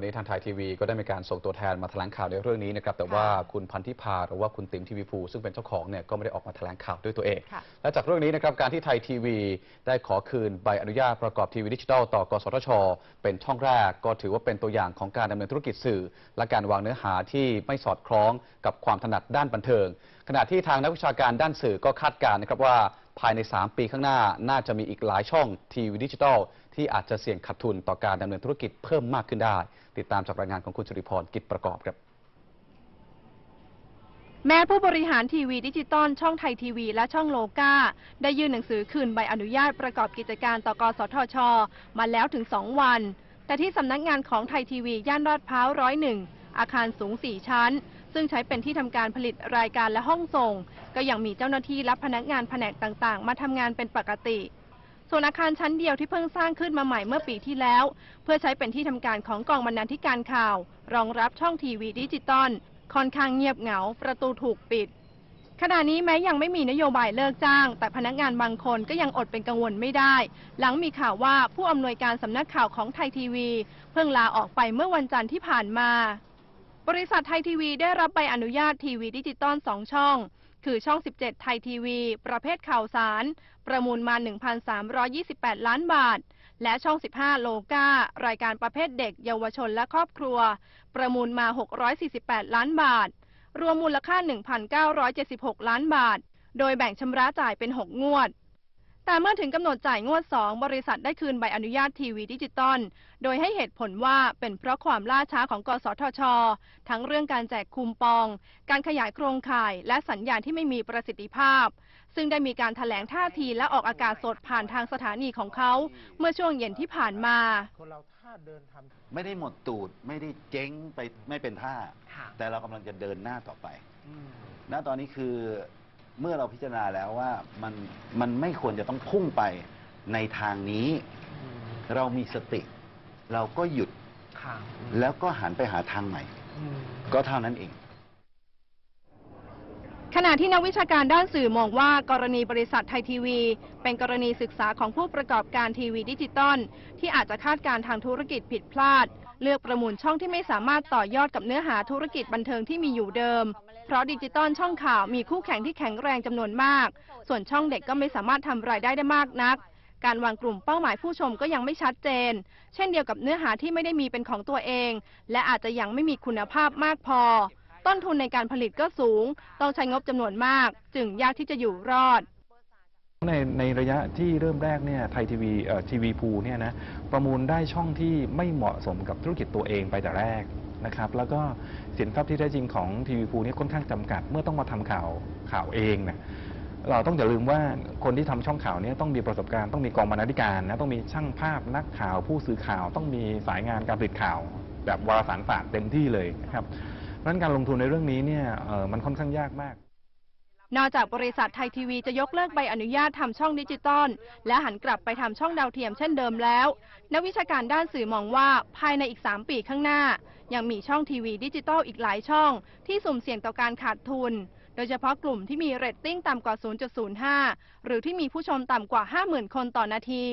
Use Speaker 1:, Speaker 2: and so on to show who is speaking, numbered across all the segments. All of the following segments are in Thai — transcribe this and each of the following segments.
Speaker 1: วันนี้ทางไทยทีวีก็ได้มีการส่งตัวแทนมาแถลงข่าวในเรื่องนี้นะครับแต่ว่าคุณพันธิพาหรือว่าคุณติ๋มทีวีภูซึ่งเป็นเจ้าของเนี่ยก็ไม่ได้ออกมาแถลงข่าวด้วยตัวเอง
Speaker 2: ค่ะ
Speaker 1: และจากเรื่องนี้นะครับการที่ไทยทีวีได้ขอคืนใบอนุญาตประกอบทีวีดิจิทัลต่อกสทช เป็นช่องแรก ก็ถือว่าเป็นตัวอย่างของการดำเนินธุรกิจสื่อ และการวางเนื้อหาที่ไม่สอดคล้องกับความถนัดด้านบันเทิง ขณะที่ทางนักวิชาการด้านสื่อก็คาดการณ์นะครับว่า ภายใน 3 ปีข้างหน้าน่าจะมีอีกหลายช่องทีวีดิจิทัล ที่อาจจะเสี่ยงขาดทุนต่อการดำเนินธุรกิจเพิ่มมากขึ้นได้ ติดตามจากรายงานของคุณจุริพรกิจประกอบครับ
Speaker 2: แม้ผู้บริหารทีวีดิจิตอลช่องไทยทีวีและช่องโลกาได้ยื่นหนังสือคืนใบอนุญาตประกอบกิจการต่อกสทช มาแล้วถึง 2 วัน แต่ที่สำนักงานของไทยทีวีย่านลาดพร้าวร้อยหนึ่งอาคารสูง 4 ชั้น ซึ่งใช้เป็นที่ทำการผลิตรายการและห้องส่ง ก็ยังมีเจ้าหน้าที่และพนักงานแผนกต่างๆ มาทำงานเป็นปกติ ส่วนอาคารชั้นเดียวที่เพิ่งสร้างขึ้นมาใหม่เมื่อปีที่แล้ว เพื่อใช้เป็นที่ทำการของกองบรรณาธิการข่าว รองรับช่องทีวีดิจิตอลค่อนข้างเงียบเหงา ประตูถูกปิดขณะนี้แม้ยังไม่มีนโยบายเลิกจ้าง แต่พนักงานบางคนก็ยังอดเป็นกังวลไม่ได้ หลังมีข่าวว่าผู้อำนวยการสำนักข่าวของไทยทีวี เพิ่งลาออกไปเมื่อวันจันทร์ที่ผ่านมา บริษัทไทยทีวีได้รับใบอนุญาตทีวีดิจิตอล2 ช่อง คือช่อง 17 ไทยทีวี ประเภทข่าวสาร ประมูลมา 1,328 ล้านบาท และช่อง 15 โลการายการประเภทเด็ก เยาวชนและครอบครัว ประมูลมา 648 ล้านบาท รวมมูลค่า 1,976 ล้านบาท โดยแบ่งชำระจ่ายเป็น 6 งวด แต่เมื่อถึงกำหนดจ่ายงวด 2 บริษัทได้คืนใบอนุญาตทีวีดิจิตอล โดยให้เหตุผลว่าเป็นเพราะความล่าช้าของกสทช ทั้งเรื่องการแจกคูปอง การขยายโครงข่าย และสัญญาณที่ไม่มีประสิทธิภาพ ซึ่งได้มีการถแถลงท่าทีและออกอากาศสดผ่านทางสถานีของเขา เมื่อช่วงเย็นที่ผ่านมา
Speaker 3: คนเราถ้าเดินทำ
Speaker 4: ไม่ได้หมดตูดไม่ได้เจ๊งไปไม่เป็นท่า
Speaker 3: ค่ะ
Speaker 4: แต่เรากำลังจะเดินหน้าต่อไป
Speaker 3: อืม
Speaker 4: ณตอนนี้คือ เมื่อเราพิจารณาแล้วว่ามันมันไม่ควรจะต้องพุ่งไปในทางนี้
Speaker 3: อืม
Speaker 4: เรามีสติ เราก็หยุด
Speaker 3: ค่ะ
Speaker 4: แล้วก็หันไปหาทางใหม่
Speaker 3: อืม
Speaker 4: ก็เท่านั้นเอง
Speaker 2: ขณะที่นักวิชาการด้านสื่อมองว่ากรณีบริษัทไทยทีวี เป็นกรณีศึกษาของผู้ประกอบการทีวีดิจิตอลที่อาจจะคาดการณ์ทางธุรกิจผิดพลาด เลือกประมูลช่องที่ไม่สามารถต่อยอดกับเนื้อหาธุรกิจบันเทิงที่มีอยู่เดิม เพราะดิจิตอลช่องข่าวมีคู่แข่งที่แข็งแรงจำนวนมาก ส่วนช่องเด็กก็ไม่สามารถทำรายได้ได้มากนัก การวางกลุ่มเป้าหมายผู้ชมก็ยังไม่ชัดเจน เช่นเดียวกับเนื้อหาที่ไม่ได้มีเป็นของตัวเอง และอาจจะยังไม่มีคุณภาพมากพอ ต้นทุนในการผลิตก็สูง ต้องใช้งบจำนวนมาก จึงยากที่จะอยู่รอด
Speaker 5: ในในระยะที่เริ่มแรกเนี่ยไทยทีวีเอ่อทีวีพูเนี่ยนะประมูลได้ช่องที่ไม่เหมาะสมกับธุรกิจตัวเองไปแต่แรกนะครับ แล้วก็สินทรัพย์ที่แท้จริงของทีวีพูเนี่ยค่อนข้างจำกัด เมื่อต้องมาทำข่าวข่าวเองนะเราต้องอย่าลืมว่าคนที่ทำช่องข่าวเนี่ยต้องมีประสบการณ์ต้องมีกองบรรณาธิการนะต้องมีช่างภาพนักข่าว ผู้สื่อข่าวต้องมีสายงานการผลิตข่าว แบบวารสารศาสตร์เต็มที่เลยนะครับเพราะนั้นการลงทุนในเรื่องนี้เนี่ยเอ่อมันค่อนข้างยากมาก
Speaker 2: นอกจากบริษัทไทยทีวีจะยกเลิกใบอนุญาตทำช่องดิจิตอลและหันกลับไปทำช่องดาวเทียมเช่นเดิมแล้ว นักวิชาการด้านสื่อมองว่าภายในอีก 3 ปีข้างหน้า ยังมีช่องทีวีดิจิตอลอีกหลายช่อง ที่สุ่มเสี่ยงต่อการขาดทุน โดยเฉพาะกลุ่มที่มีเรตติ้งต่ำกว่า 0.05 หรือที่มีผู้ชมต่ำกว่า 50,000 คนต่อนาที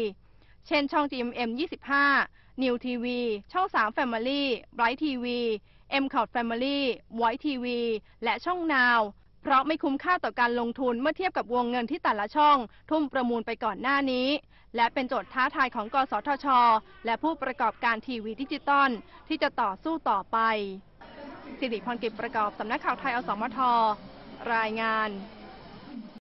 Speaker 2: เช่นช่อง GMM 25 New TV ช่อง 3 Family Bright TV m c o t Family White TV และช่อง Now เพราะไม่คุ้มค่าต่อการลงทุนเมื่อเทียบกับวงเงินที่แต่ละช่อง ทุ่มประมูลไปก่อนหน้านี้ และเป็นโจทย์ท้าทายของกสทช และผู้ประกอบการทีวีดิจิตอลที่จะต่อสู้ต่อไปสิริพรกิจประกอบสำนักข่าวไทยอสมทรายงาน